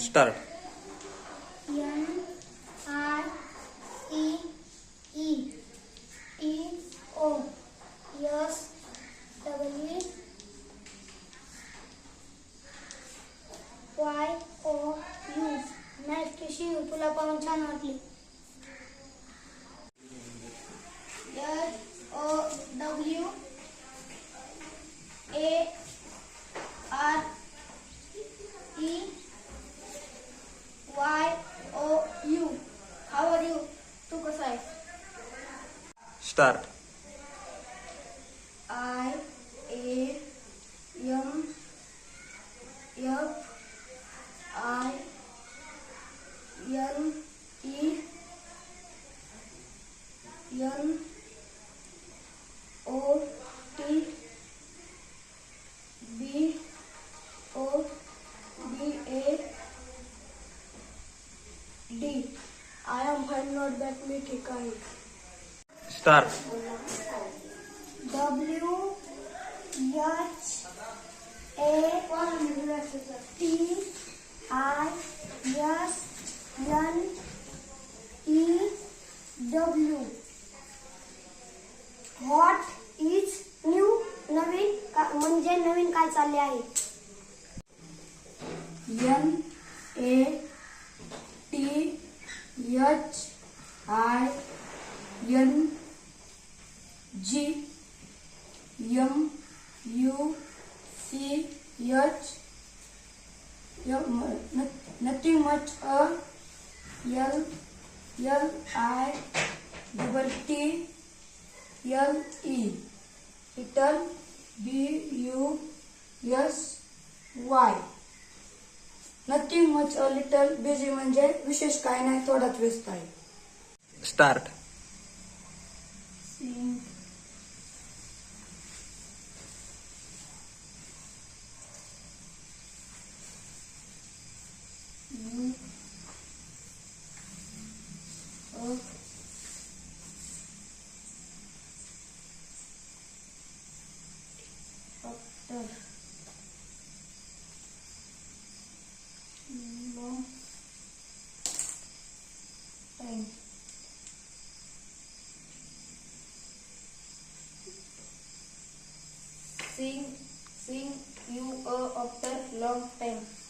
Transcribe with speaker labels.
Speaker 1: Start
Speaker 2: N I E E. T O. S W. Y O U. Next Shiv तुला पाहून छान वाटली. H O W A R E Y O U how are you तू कसा आहे
Speaker 1: start
Speaker 2: I A M F I N E N O T B O B A D I am fine not bad मी ठीक आहे
Speaker 1: start
Speaker 2: W H A T I S N E W. What is new नवीन का- म्हणजे नवीन काय चालले आहे?
Speaker 3: N A T H I N G M U C H nothing much a L L I double T L E little B U S Y nothing much a little busy म्हणजे विशेष काय नाही थोडाच व्यस्त आहे.
Speaker 1: Start
Speaker 3: U O
Speaker 2: Ottor Sing you a after Long time.